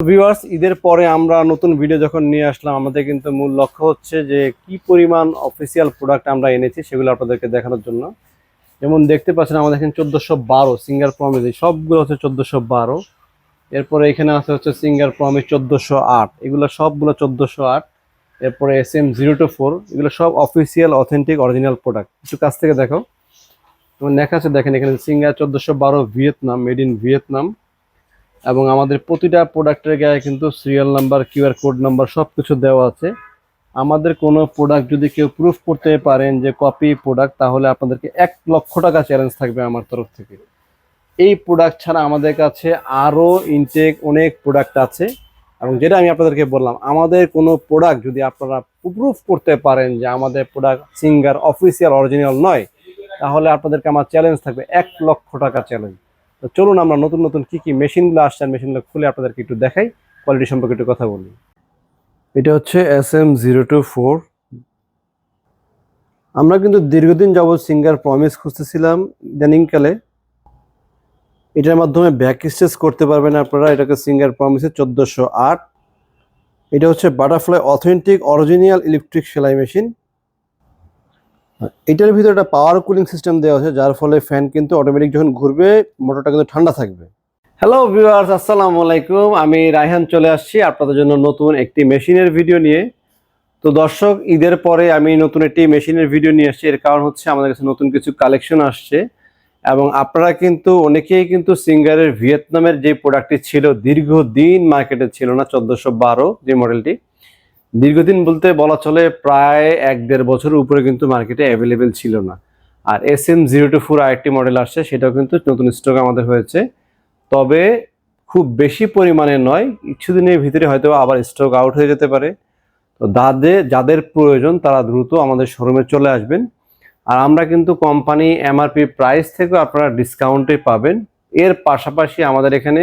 Viewers ঈদের পরে আমরা নতুন ভিডিও যখন নিয়ে আসলাম, আমাদের কিন্তু মূল লক্ষ্য হচ্ছে যে কি পরিমাণ অফিসিয়াল প্রোডাক্ট আমরা এনেছি সেগুলো আপনাদেরকে দেখানোর জন্য। যেমন দেখতে পাচ্ছেন, আমাদের এখানে চোদ্দোশো বারো সিঙ্গার প্রমিস সবগুলো হচ্ছে চোদ্দোশো বারো। এরপরে এখানে আছে হচ্ছে সিঙ্গার প্রমিস চোদ্দোশো আট। এগুলো সবগুলো চোদ্দোশো আট। এরপরে S M zero two four এগুলো সব অফিসিয়াল অথেন্টিক অরিজিনাল প্রোডাক্ট একটু কাছ থেকে দেখো। যেমন লেখা আছে, দেখেন এখানে সিঙ্গার চোদ্দোশো বারো ভিয়েতনাম মেড ইন ভিয়েতনাম এবং আমাদের প্রতিটা প্রোডাক্টের গায়ে কিন্তু serial number QR code number সব কিছু দেওয়া আছে। আমাদের কোনো প্রোডাক্ট যদি কেউ প্রুফ করতে পারেন যে কপি প্রোডাক্ট তাহলে আপনাদেরকে এক লক্ষ টাকা চ্যালেঞ্জ থাকবে আমার তরফ থেকে। এই প্রোডাক্ট ছাড়া আমাদের কাছে আরও ইনটেক অনেক প্রোডাক্ট আছে। এবং যেটা আমি আপনাদেরকে বললাম, আমাদের কোনো প্রোডাক্ট যদি আপনারা প্রুফ করতে পারেন যে আমাদের প্রোডাক্ট সিঙ্গার অফিসিয়াল অরিজিনাল নয়, তাহলে আপনাদেরকে আমার চ্যালেঞ্জ থাকবে এক লক্ষ টাকা চ্যালেঞ্জ তো চলুন আমরা নতুন নতুন কি কি মেশিনগুলো আসছে আর মেশিনগুলো খুলে আপনাদেরকে একটু দেখাই কোয়ালিটি সম্পর্কে একটু কথা বলি। এটা হচ্ছে S M zero two four আমরা কিন্তু দীর্ঘদিন যাবৎ সিঙ্গার প্রমিস খুঁজতেছিলাম ইদানিংকালে এটার মাধ্যমে ব্যাক স্টেজ করতে পারবেন আপনারা, এটাকে সিঙ্গার প্রমিসে চোদ্দোশো আট। এটা হচ্ছে বাটারফ্লাই অথেন্টিক অরিজিনাল ইলেকট্রিক সেলাই মেশিন। এটার ভিতরে একটা পাওয়ার কুলিং সিস্টেম দেওয়া আছে, যার ফলে ফ্যান কিন্তু অটোমেটিক যখন ঘুরবে মোটরটা কিন্তু ঠান্ডা থাকবে। হ্যালো ভিউয়ার্স আসসালামু আলাইকুম। আমি রায়হান চলে আসছি আপনাদের জন্য নতুন একটি মেশিনের ভিডিও নিয়ে। তো দর্শক, ঈদের পরে আমি নতুন একটি মেশিনের ভিডিও নিয়ে আসছি। এর কারণ হচ্ছে আমাদের কাছে নতুন কিছু কালেকশন আসছে। এবং আপনারা কিন্তু, অনেকেই কিন্তু সিঙ্গারের ভিয়েতনামের যে প্রোডাক্টটি ছিল, দীর্ঘদিন মার্কেটে ছিল না, চোদ্দোশো বারো যে মডেলটি দীর্ঘদিন বলতে বলা চলে প্রায় এক দেড় বছরের উপরে কিন্তু মার্কেটে অ্যাভেলেবেল ছিল না। আর S M zero two four আরেকটি মডেল আসছে, সেটাও কিন্তু নতুন স্টক আমাদের হয়েছে। তবে খুব বেশি পরিমাণে নয়, কিছুদিনের ভিতরে হয়তো আবার স্টক আউট হয়ে যেতে পারে। তো যাদের যাদের প্রয়োজন, তারা দ্রুত আমাদের শোরুমে চলে আসবেন। আর আমরা কিন্তু কোম্পানি এমআরপি প্রাইস থেকেও আপনারা ডিসকাউন্টে পাবেন। এর পাশাপাশি আমাদের এখানে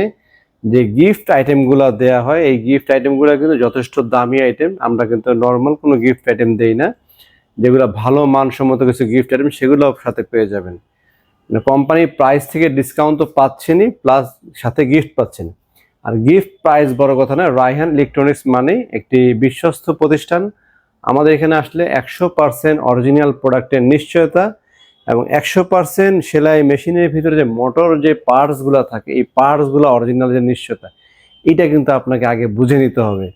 যে গিফট আইটেমগুলো দেয়া হয়, এই গিফট আইটেমগুলো কিন্তু যথেষ্ট দামি আইটেম আমরা কিন্তু নর্মাল কোনো গিফট আইটেম দেই না। যেগুলো ভালো মানসম্মত কিছু গিফট আইটেম সেগুলো সাথে পেয়ে যাবেন। কোম্পানি প্রাইস থেকে ডিসকাউন্ট তো পাচ্ছেনই প্লাস সাথে গিফট পাচ্ছেন। আর গিফট প্রাইস বড় কথা না রায়হান ইলেকট্রনিক্স মানে একটি বিশ্বস্ত প্রতিষ্ঠান। আমাদের এখানে আসলে একশো পার্সেন্ট অরিজিনাল প্রোডাক্টের নিশ্চয়তা। এবং একশো পার্সেন্ট সেলাই মেশিনের ভিতরে যে মোটর যে পার্টসগুলো থাকে, এই পার্টসগুলো অরিজিনাল যে নিশ্চয়তা এটা কিন্তু আপনাকে আগে বুঝে নিতে হবে।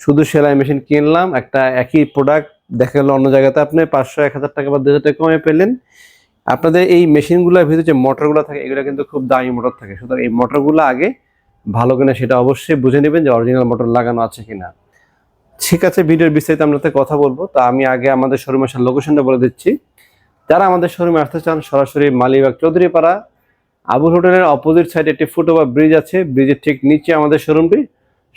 শুধু সেলাই মেশিন কিনলাম, একটা একই প্রোডাক্ট দেখা গেলো অন্য জায়গাতে আপনি পাঁচশো, এক হাজার টাকা বা দু হাজার টাকা কমে পেলেন। আপনাদের এই মেশিনগুলোর ভিতরে যে মোটরগুলো থাকে, এগুলো কিন্তু খুব দামি মোটর থাকে। সুতরাং এই মোটরগুলো আগে ভালো কিনা সেটা অবশ্যই বুঝে নেবেন যে অরিজিনাল মোটর লাগানো আছে কিনা। ঠিক আছে, ভিডিওর বিস্তারিত তো কথা বলব। তো আমি আগে আমাদের শোরুমের আসার লোকেশনটা বলে দিচ্ছি। যারা আমাদের শোরুমে আসতে চান, সরাসরি মালিবাগ চৌধুরীপাড়া, আবুল হোটেলের অপোজিট সাইডে একটি ফুটওভার ব্রিজ আছে। ব্রিজের ঠিক নিচে আমাদের শোরুমটি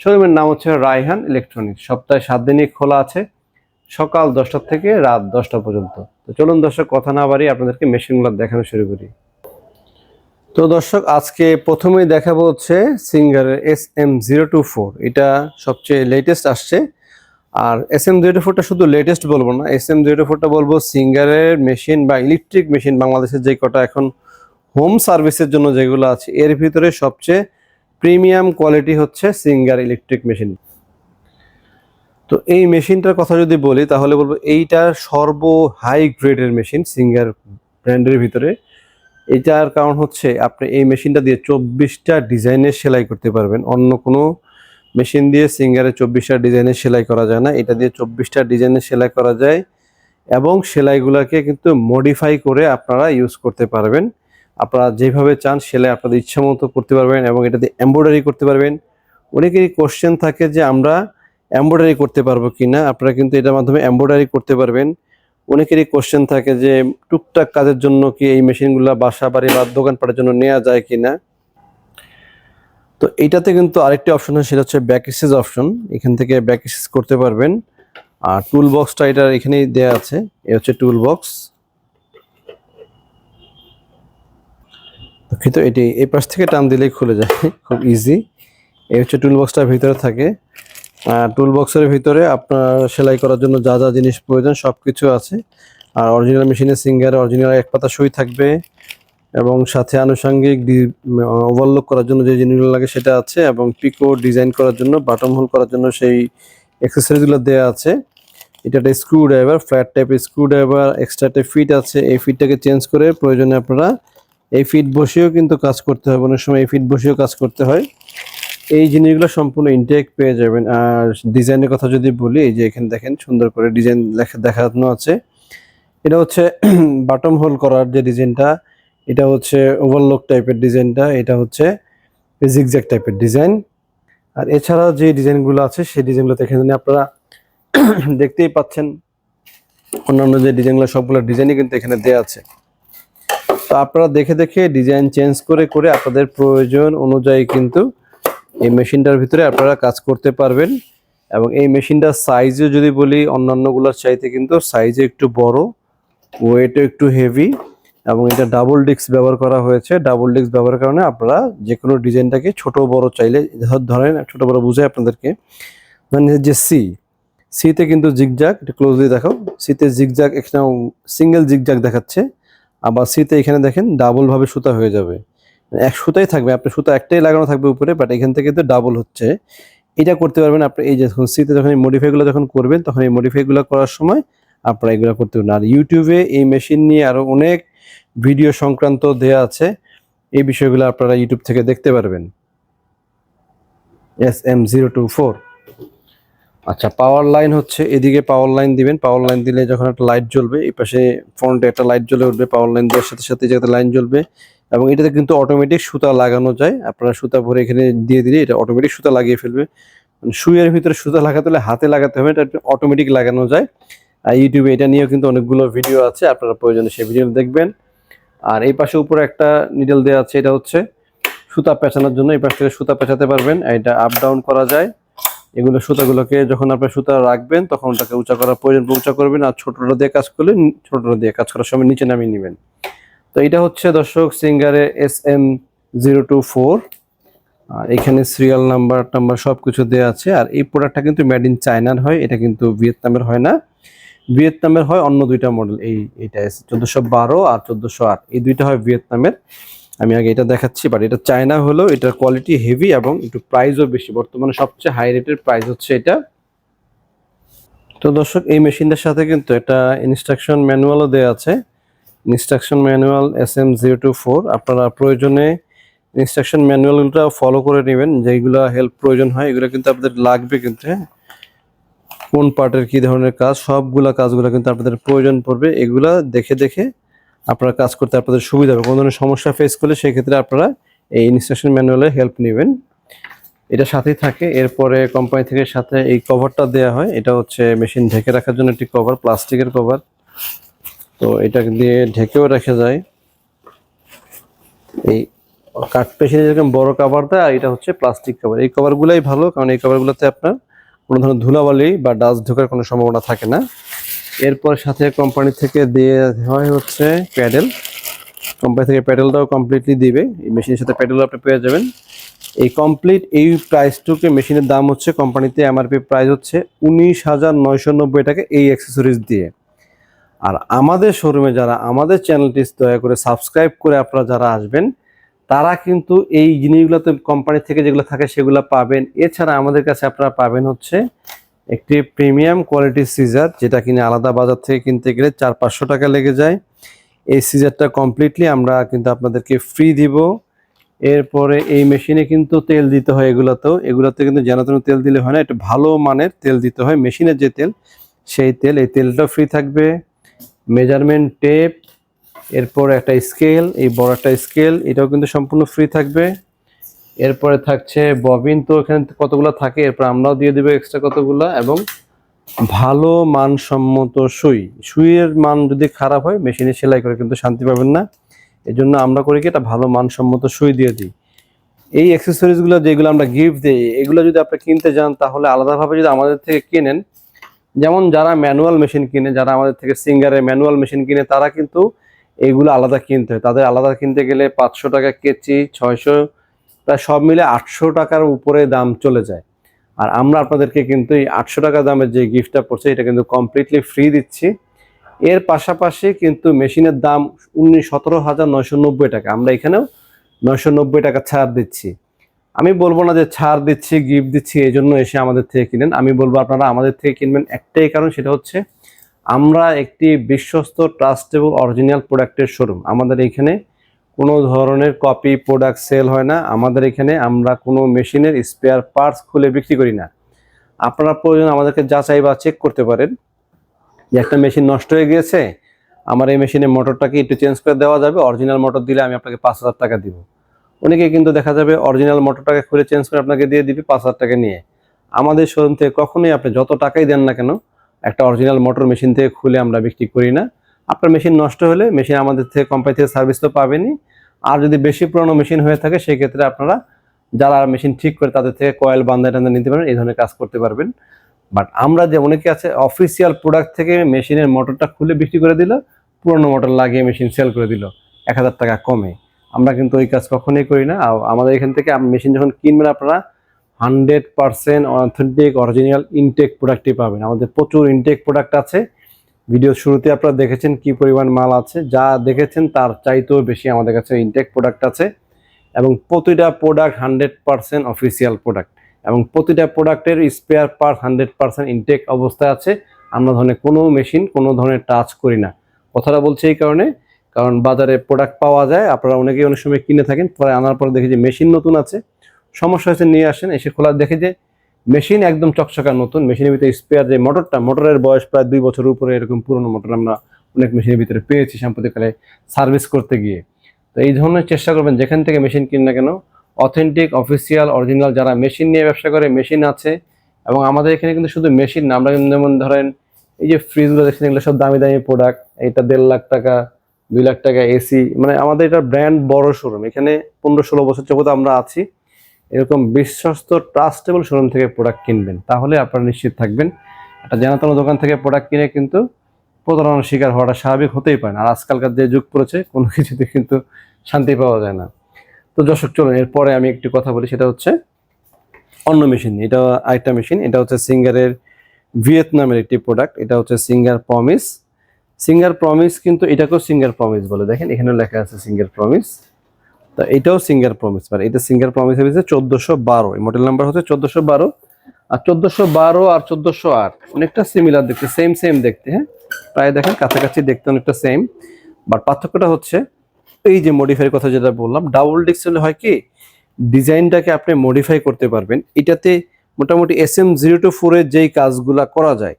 শোরুমের নাম হচ্ছে রায়হান ইলেকট্রনিক্স সপ্তাহে সাত দিনই খোলা আছে, সকাল দশটা থেকে রাত দশটা পর্যন্ত। তো চলুন দর্শক, কথা না বাড়ি আপনাদেরকে মেশিনগুলো দেখানো শুরু করি। তো দর্শক, আজকে প্রথমেই দেখাবো হচ্ছে সিঙ্গারের S M zero two four এটা সবচেয়ে লেটেস্ট আসছে। আর এস এম জিরো ফোরটা শুধু লেটেস্ট বলব না এস এম জিরো ফোরটা বলব সিঙ্গারের মেশিন বা ইলেকট্রিক মেশিন বাংলাদেশের যে কটা এখন হোম সার্ভিসের জন্য যেগুলো আছে, এর ভিতরে সবচেয়ে প্রিমিয়াম কোয়ালিটি হচ্ছে সিঙ্গার ইলেকট্রিক মেশিন তো এই মেশিনটার কথা যদি বলি, তাহলে বলব এইটা সর্ব হাই গ্রেডের মেশিন সিঙ্গার ব্র্যান্ডের ভিতরে। এটার কারণ হচ্ছে আপনি এই মেশিনটা দিয়ে চব্বিশটা ডিজাইনের সেলাই করতে পারবেন। অন্য কোনো মেশিন দিয়ে সিঙ্গারে চব্বিশটা ডিজাইনের সেলাই করা যায় না। এটা দিয়ে চব্বিশটা ডিজাইনের সেলাই করা যায় এবং সেলাইগুলোকে কিন্তু মডিফাই করে আপনারা ইউজ করতে পারবেন। আপনারা যেভাবে চান সেলাই আপনাদের ইচ্ছা মতো করতে পারবেন এবং এটা দিয়ে এমব্রয়ডারি করতে পারবেন। অনেকেরই কোশ্চেন থাকে যে আমরা এমব্রয়ডারি করতে পারব কি না আপনারা কিন্তু এটার মাধ্যমে এমব্রয়ডারি করতে পারবেন। অনেকেরই কোশ্চেন থাকে যে টুকটাক কাজের জন্য কি এই মেশিনগুলো বাসা বাড়ি বা দোকানপাটের জন্য নেওয়া যায় কিনা? তো এইটাতে কিন্তু আরেকটি অপশন হয় সেটা হচ্ছে ব্যাক স্টেজ অপশন এখান থেকে ব্যাক স্টেজ করতে পারবেন। আর টুল বক্সটা এটা এখানেই দেয়া আছে, এ হচ্ছে টুল বক্স কিন্তু এটি এই পাশ থেকে টান দিলেই খুলে যায়, খুব ইজি এই হচ্ছে টুল বক্সটার ভিতরে থাকে। আর টুল বক্সের ভিতরে আপনার সেলাই করার জন্য যা যা জিনিস প্রয়োজন সব কিছু আছে। আর অরিজিনাল মেশিনের সিঙ্গার অরিজিনাল এক পাতা সই থাকবে। এবং সাথে আনুষঙ্গিক ওভারলোক করার জন্য যে জিনিসগুলো লাগে সেটা আছে এবং পিকো ডিজাইন করার জন্য বাটম হোল করার জন্য সেই অ্যাক্সেসরিজগুলো দেওয়া আছে। এটা একটা স্ক্রু ড্রাইভার ফ্ল্যাট টাইপের স্ক্রু ড্রাইভার এক্সট্রা একটা ফিট আছে। এই ফিটটাকে চেঞ্জ করে প্রয়োজনে আপনারা এই ফিট বসেও কিন্তু কাজ করতে হয়। অনেক সময় এই ফিট বসেও কাজ করতে হয়। এই জিনিসগুলো সম্পূর্ণ ইনটেক পেয়ে যাবেন। আর ডিজাইনের কথা যদি বলি, এই যে এখানে দেখেন, সুন্দর করে ডিজাইন দেখানো আছে। এটা হচ্ছে বাটম হোল করার যে ডিজাইনটা এটা হচ্ছে ওভারলক টাইপের ডিজাইনটা এটা হচ্ছে জিগজ্যাগ টাইপের ডিজাইন আর এছাড়া যে ডিজাইনগুলো আছে, সেই ডিজাইনগুলো এখানে আপনারা দেখতেই পাচ্ছেন, অন্যান্য যে ডিজাইনগুলো সবগুলো ডিজাইনই কিন্তু এখানে দেওয়া আছে। তো আপনারা দেখে দেখে ডিজাইন চেঞ্জ করে করে আপনাদের প্রয়োজন অনুযায়ী কিন্তু এই মেশিনটার ভিতরে আপনারা কাজ করতে পারবেন। এবং এই মেশিনটার সাইজও যদি বলি, অন্যান্যগুলোর চাইতে কিন্তু সাইজে একটু বড় ওয়েটও একটু হেভি এবং এটা ডাবল ডিস্ক ব্যবহার করা হয়েছে। ডাবল ডিস্ক ব্যবহারের কারণে আপনারা যে কোনো ডিজাইনটাকে ছোট বড় চাইলে, ধর- ধরেন, ছোট বড় বুঝাই আপনাদেরকে। মানে যে সি সিতে কিন্তু জিগজাগ একটু ক্লোজলি দেখো। সিতে জিগজাগ এখানে সিঙ্গেল জিগজাগ দেখাচ্ছে। আবার সিতে এখানে দেখেন ডাবলভাবে সুতা হয়ে যাবে। এক সুতাই থাকবে আপনার সুতা একটাই লাগানো থাকবে উপরে বাট এখান থেকে তো ডাবল হচ্ছে। এটা করতে পারবেন আপনি, এই যখন সিতে যখন এই মডিফাইগুলো যখন করবেন, তখন এই মডিফাইগুলো করার সময় আপনারা এগুলো করতে পারবেন। আর ইউটিউবে এই মেশিন নিয়ে আরও অনেক ভিডিও সংক্রান্ত দেয়া আছে। এই বিষয়গুলো আপনারা ইউটিউব থেকে দেখতে পারবেন। S M zero two four আচ্ছা পাওয়ার লাইন হচ্ছে, এদিকে পাওয়ার লাইন দিবেন। পাওয়ার লাইন দিলে যখন একটা লাইট জ্বলবে, এই পাশে ফ্রন্টে একটা লাইট জ্বলে উঠবে পাওয়ার লাইন দেওয়ার সাথে সাথে যাতে লাইন জ্বলবে। এবং এটাতে কিন্তু অটোমেটিক সুতা লাগানো যায়। আপনারা সুতা ভরে এখানে দিয়ে দিলে এটা অটোমেটিক সুতা লাগিয়ে ফেলবে। মানে সুইয়ের ভিতরে সুতা লাগাতে হলে হাতে লাগাতে হবে, এটা অটোমেটিক লাগানো যায়। আর ইউটিউবে এটা নিয়েও কিন্তু অনেকগুলো ভিডিও আছে, আপনারা প্রয়োজনে সেই ভিডিও দেখবেন। আর এই পাশে উপরে একটা নিডেল দেওয়া আছে, এটা হচ্ছে সুতা পেঁচানোর জন্য। এই পাশ থেকে সুতা পেঁচাতে পারবেন এটা আপ ডাউন করা যায়। এগুলো সুতাগুলোকে যখন আপনার সুতা রাখবেন, তখন ওটাকে উঁচা করার প্রয়োজন উঁচা করবেন আর ছোটটা দিয়ে কাজ করলে ছোটটা দিয়ে কাজ করার সময় নিচে নামিয়ে নেবেন। তো এটা হচ্ছে দর্শক সিঙ্গারে S M zero two four. আর এখানে সিরিয়াল নাম্বার টাম্বার সব কিছু দেওয়া আছে। আর এই প্রোডাক্টটা কিন্তু মেড ইন চায়নার হয়, এটা কিন্তু ভিয়েতনামের হয় না। ভিয়েতনামের হয় অন্য দুইটা মডেল এই এটা চোদ্দোশো বারো আর চোদ্দোশো আট। এই দুইটা হয় ভিয়েতনামের। আমি আগে এটা দেখাচ্ছি বাট এটা চায়না হলেও এটার কোয়ালিটি হেভি এবং একটু প্রাইসও বেশি। বর্তমানে সবচেয়ে হাই রেটের প্রাইস হচ্ছে এটা। তো দর্শক, এই মেশিনটার সাথে কিন্তু একটা ইনস্ট্রাকশন ম্যানুয়ালও দেওয়া আছে। Instruction manual S M zero two four আপনারা প্রয়োজনে ইনস্ট্রাকশন ম্যানুয়ালটা ফলো করে নেবেন, যেগুলো হেল্প প্রয়োজন হয়, এগুলো কিন্তু আপনাদের লাগবে কিন্তু হ্যাঁ? কোন পার্টের কি ধরনের কাজ, সবগুলা কাজগুলো কিন্তু আপনাদের প্রয়োজন পড়বে। এগুলা দেখে দেখে আপনারা কাজ করতে আপনাদের সুবিধা হবে। কোনো ধরনের সমস্যা ফেস করলে সেই ক্ষেত্রে আপনারা এই ইনস্ট্রাকশন ম্যানুয়ালে হেল্প নেবেন। এটা সাথেই থাকে। এরপরে কোম্পানি থেকে সাথে এই কভারটা দেওয়া হয়। এটা হচ্ছে মেশিন ঢেকে রাখার জন্য একটি কভার প্লাস্টিকের কভার তো এটা দিয়ে ঢেকেও রাখা যায়। এই কাঠ পেশিনে যেরকম বড় কভার দেয়, আর এটা হচ্ছে প্লাস্টিক কভার এই কভারগুলাই ভালো, কারণ এই কভারগুলোতে আপনার কোনো ধরনের ধুলাবালি বা ডাস্ট ঢোকার কোনো সম্ভাবনা থাকে না। এরপর সাথে কোম্পানি থেকে দিয়ে হয় হচ্ছে প্যাডেল। কোম্পানি থেকে প্যাডেলটাও কমপ্লিটলি দিবে। এই মেশিনের সাথে প্যাডেলও আপনি পেয়ে যাবেন। এই কমপ্লিট এই প্রাইসটুকে মেশিনের দাম হচ্ছে কোম্পানিতে এমআরপি প্রাইস হচ্ছে উনিশ হাজার নয়শো নব্বই টাকা এই অ্যাক্সেসরিজ দিয়ে। আর আমাদের শোরুমে যারা আমাদের চ্যানেলটি দয়া করে সাবস্ক্রাইব করে আপনারা যারা আসবেন তারা কিন্তু এই জিনিসগুলোতে কোম্পানি থেকে যেগুলো থাকে সেগুলো পাবেন। এছাড়া আমাদের কাছে আপনারা পাবেন হচ্ছে একটি প্রিমিয়াম কোয়ালিটির সিজার যেটা কিনে আলাদা বাজার থেকে কিনতে গেলে চার পাঁচশো টাকা লেগে যায়। এই সিজারটা কমপ্লিটলি আমরা কিন্তু আপনাদেরকে ফ্রি দিব। এরপরে এই মেশিনে কিন্তু তেল দিতে হয় এগুলোতেও। এগুলোতে কিন্তু যেন তেন তেল দিলে হয় না, একটু ভালো মানের তেল দিতে হয়। মেশিনের যে তেল, সেই তেল, এই তেলটাও ফ্রি থাকবে। মেজারমেন্ট টেপ এরপর একটা স্কেল এই বড় একটা স্কেল এটাও কিন্তু সম্পূর্ণ ফ্রি থাকবে। এরপরে থাকছে ববিন তো এখানে কতগুলো থাকে? এরপর আমরাও দিয়ে দেবো এক্সট্রা কতগুলো এবং ভালো মানসম্মত সুই। সুইয়ের মান যদি খারাপ হয় মেশিনে সেলাই করে কিন্তু শান্তি পাবেন না। এই জন্য আমরা করি কি, এটা ভালো মানসম্মত সুই দিয়ে দিই। এই অ্যাক্সেসরিজগুলো যেগুলো আমরা গিফট দিই, এগুলো যদি আপনি কিনতে যান, তাহলে আলাদাভাবে যদি আমাদের থেকে কেনেন, যেমন যারা ম্যানুয়াল মেশিন কিনে, যারা আমাদের থেকে সিঙ্গারের ম্যানুয়াল মেশিন কিনে, তারা কিন্তু এইগুলো আলাদা কিনতে হয়। তাদের আলাদা কিনতে গেলে পাঁচশো টাকা কেচি ছয়শো, প্রায় সব মিলে আটশো টাকার উপরে দাম চলে যায়। আর আমরা আপনাদেরকে কিন্তু এই আটশো টাকা দামের যে গিফটটা পড়ছে, এটা কিন্তু কমপ্লিটলি ফ্রি দিচ্ছি। এর পাশাপাশি কিন্তু মেশিনের দাম উনিশ সতেরো হাজার নয়শো নব্বই টাকা। আমরা এখানেও নয়শো নব্বই টাকা ছাড় দিচ্ছি। আমি বলব না যে ছাড় দিচ্ছি গিফট দিচ্ছি, এই জন্য এসে আমাদের থেকে কিনেন। আমি বলব আপনারা আমাদের থেকে কিনবেন একটাই কারণ, সেটা হচ্ছে আমরা একটি বিশ্বস্ত ট্রাস্টেবল অরিজিনাল প্রোডাক্টের শোরুম আমাদের এখানে কোনো ধরনের কপি প্রোডাক্ট সেল হয় না। আমাদের এখানে আমরা কোনো মেশিনের স্পেয়ার পার্টস খুলে বিক্রি করি না। আপনারা প্রয়োজন আমাদেরকে যাচাই বা চেক করতে পারেন। যে একটা মেশিন নষ্ট হয়ে গিয়েছে, আমার এই মেশিনের মোটরটাকে একটু চেঞ্জ করে দেওয়া যাবে? অরিজিনাল মোটর দিলে আমি আপনাকে পাঁচ হাজার টাকা দিব। অনেকে কিন্তু দেখা যাবে অরিজিনাল মোটরটাকে খুলে চেঞ্জ করে আপনাকে দিয়ে দিবে পাঁচ হাজার টাকা নিয়ে। আমাদের শোরুম থেকে কখনোই আপনি যত টাকাই দেন না কেন একটা অরিজিনাল মোটর মেশিন থেকে খুলে আমরা বিক্রি করি না। আপনার মেশিন নষ্ট হলে মেশিন আমাদের থেকে কোম্পানি থেকে সার্ভিস তো পাবেনই। আর যদি বেশি পুরনো মেশিন হয়ে থাকে সেই ক্ষেত্রে আপনারা যারা মেশিন ঠিক করে তাদের থেকে কয়েল বান্ধা টান্ধা নিতে পারবেন, এই ধরনের কাজ করতে পারবেন। বাট আমরা যে অনেকে আছে অফিসিয়াল প্রোডাক্ট থেকে মেশিনের মোটরটা খুলে বিক্রি করে দিল, পুরনো মোটর লাগিয়ে মেশিন সেল করে দিল, এক হাজার টাকা কমে। আমরা কিন্তু ওই কাজ কখনোই করি না। আমাদের এখান থেকে মেশিন যখন কিনবেন আপনারা hundred percent authentic original intact প্রোডাক্টই পাবেন। আমাদের প্রচুর ইনটেক প্রোডাক্ট আছে। ভিডিও শুরুতে আপনারা দেখেছেন কি পরিমাণ মাল আছে। যা দেখেছেন তার চাইতেও বেশি আমাদের কাছে ইনটেক প্রোডাক্ট আছে। এবং প্রতিটা product hundred percent official product এবং প্রতিটা প্রোডাক্টের spare part hundred percent intact অবস্থায় আছে। আমরা ধরনের কোনো মেশিন কোনো ধরনের টাচ করি না। কথাটা বলছি এই কারণে, কারণ বাজারে প্রোডাক্ট পাওয়া যায়। আপনারা অনেকেই অনেক সময় কিনে থাকেন, পরে আনার পরে দেখি যে মেশিন নতুন আছে। সমস্যা হয়েছে, নিয়ে আসেন, এসে খোলা, দেখে যে মেশিন একদম চকচকা নতুন, মেশিনের ভিতরে স্পেয়ার যে মোটরটা, মোটরের বয়স প্রায় দুই বছরের উপরে এরকম পুরনো মোটর আমরা অনেক মেশিনের ভিতরে পেয়েছি সাম্প্রতিককালে সার্ভিস করতে গিয়ে। তো এই ধরনের চেষ্টা করবেন, যেখান থেকে মেশিন কিন না কেন অথেন্টিক অফিসিয়াল অরিজিনাল যারা মেশিন নিয়ে ব্যবসা করে, মেশিন আছে, এবং আমাদের এখানে কিন্তু শুধু মেশিন না, আমরা যেমন ধরেন এই যে ফ্রিজগুলো দেখছেন, এগুলো সব দামি দামি প্রোডাক্ট এটা দেড় লাখ টাকা, দুই লাখ টাকা এসি মানে আমাদের এটা ব্র্যান্ড বড় শোরুম এখানে পনেরো, ষোলো বছর যাবত আমরা আছি। এরকম বিশ্বস্ত ট্রাস্টেবল শোরুম থেকে প্রোডাক্ট কিনবেন, তাহলে আপনারা নিশ্চিত থাকবেন। একটা জানাতন দোকান থেকে প্রোডাক্ট কিনে কিন্তু প্রতারণার শিকার হওয়াটা স্বাভাবিক হতেই পারে আর আজকালকার যে যুগ পড়েছে, কোনো কিছুতে কিন্তু শান্তি পাওয়া যায় না। তো দর্শক, চলুন, এরপরে আমি একটি কথা বলি, সেটা হচ্ছে অন্য মেশিন এটা আরেকটা মেশিন এটা হচ্ছে সিঙ্গারের ভিয়েতনামের একটি প্রোডাক্ট এটা হচ্ছে সিঙ্গার প্রমিস। সিঙ্গার প্রমিস কিন্তু এটাকেও সিঙ্গার প্রমিস বলে। দেখেন, এখানেও লেখা আছে সিঙ্গার প্রমিস। তা এটাও সিঙ্গার প্রমিস মানে এটা সিঙ্গার প্রমিস হচ্ছে চোদ্দশো বারো, এই মডেল নাম্বার হচ্ছে চোদ্দশো বারো আর চোদ্দশো বারো আর চোদ্দশো আট, অনেকটা সিমিলার দেখতে সেম সেম দেখতে হ্যাঁ? প্রায় দেখেন, কাছাকাছি দেখতে অনেকটা সেম বাট পার্থক্যটা হচ্ছে এই যে মডিফাই কথা যেটা বললাম ডাবল ডিস্ক হলে হয় কি, ডিজাইনটাকে আপনি মডিফাই করতে পারবেন। এটাতে মোটামুটি এস এম জিরো টু ফোরের যেই কাজগুলা করা যায়,